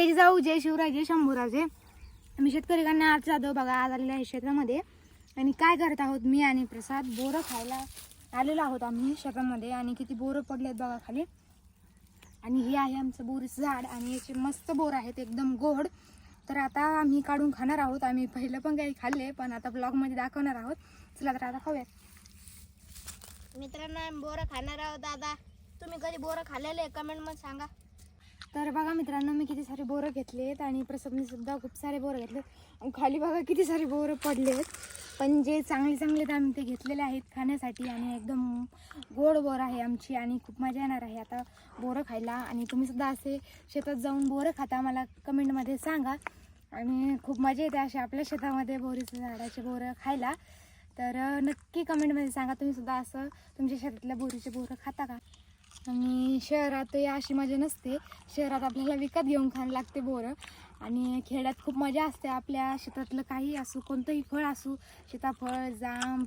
जय जाऊ जय शिवराजे शंभूराजे. आम्ही शेतकरी कन्या आज जाधव बघा आज आलेलो आहे शेतामध्ये आणि काय करत आहोत मी आणि प्रसाद? बोरं खायला आलेलो आहोत आम्ही शेतामध्ये आणि किती बोरं पडलेत बघा खाली. आणि हे आहे आमचं बोरीचं झाड आणि याचे मस्त बोर आहेत एकदम गोड. तर आता आम्ही काढून खाणार आहोत. आम्ही पहिलं पण काही खाल्ले पण आता ब्लॉगमध्ये दाखवणार आहोत. चला तर आता खाऊया मित्रांनो बोरं खाणार आहोत दादा. तुम्ही कधी बोरं खाल्लेले कमेंटमध्ये सांगा. तर बघा मित्रांनो मी किती सारे बोरं घेतलेत आणि प्रसबने सुद्धा खूप सारे बोरं घेतलेत. खाली बघा किती सारे बोरं पडलेत. पण जे चांगले चांगले तर आम्ही ते घेतलेले आहेत खाण्यासाठी आणि एकदम गोड बोर आहे आमची आणि खूप मजा येणार आहे आता बोरं खायला. आणि तुम्ही सुद्धा असे शेतात जाऊन बोरं खाता मला कमेंटमध्ये सांगा. आणि खूप मजा येते असे आपल्या शेतामध्ये बोरीचं झाडाचे बोरं खायला. तर नक्की कमेंटमध्ये सांगा तुम्ही सुद्धा असं तुमच्या शेतातल्या बोरीचे बोरं खाता का? आणि शहरात अशी मजा नसते. शहरात आपल्याला विकत घेऊन खायला लागते बोरं. आणि खेड्यात खूप मजा असते आपल्या शेतातलं काही असू कोणतंही फळ असू सीताफळ जाम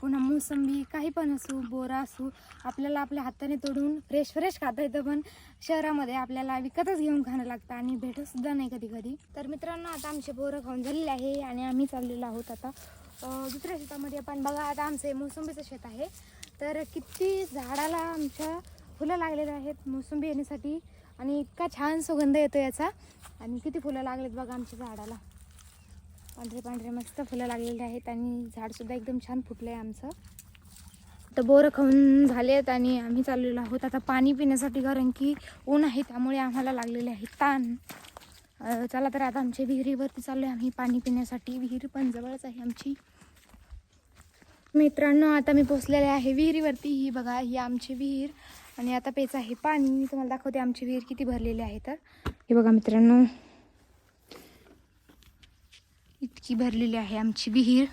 पुन्हा मोसंबी काही पण असू बोरं असू आपल्याला आपल्या हाताने तोडून फ्रेश फ्रेश खाता येतं. पण शहरामध्ये आपल्याला विकतच घेऊन खाणं लागतं आणि भेटतसुद्धा नाही कधी कधी. तर मित्रांनो आता आमचे बोरं खाऊन झालेले आहे आणि आम्ही चाललेलो आहोत आता दुसऱ्या शेतामध्ये. आपण बघा आता आमचं मोसंबीचं शेत आहे. तर किती झाडाला आमच्या फुलं लागलेले आहेत मोसंबी येण्यासाठी. आणि इतका छान सुगंध येतो याचा. आणि किती फुलं लागलेत बघा आमच्या झाडाला. पांढरे पांढरे मस्त फुलं लागलेले आहेत आणि झाडसुद्धा एकदम छान फुटलं आहे आमचं. तर बोरं खाऊन झालेत आणि आम्ही चाललेलो आहोत. आता पाणी पिण्यासाठी कारण की ऊन आहे त्यामुळे आम्हाला लागलेले आहे ताण. चला तर आता आमच्या विहिरीवरती चाललो आहे आम्ही पाणी पिण्यासाठी. विहीर पण जवळच आहे आमची. मित्रांनो आता मी पोचलेले आहे विहिरीवरती. ही बघा ही आमची विहीर. आणि आता पेच आहे पाणी. मी तुम्हाला दाखवते आमची विहीर किती भरलेली आहे तर. हे बघा मित्रांनो. इतकी भरलेली आहे आमची विहीर.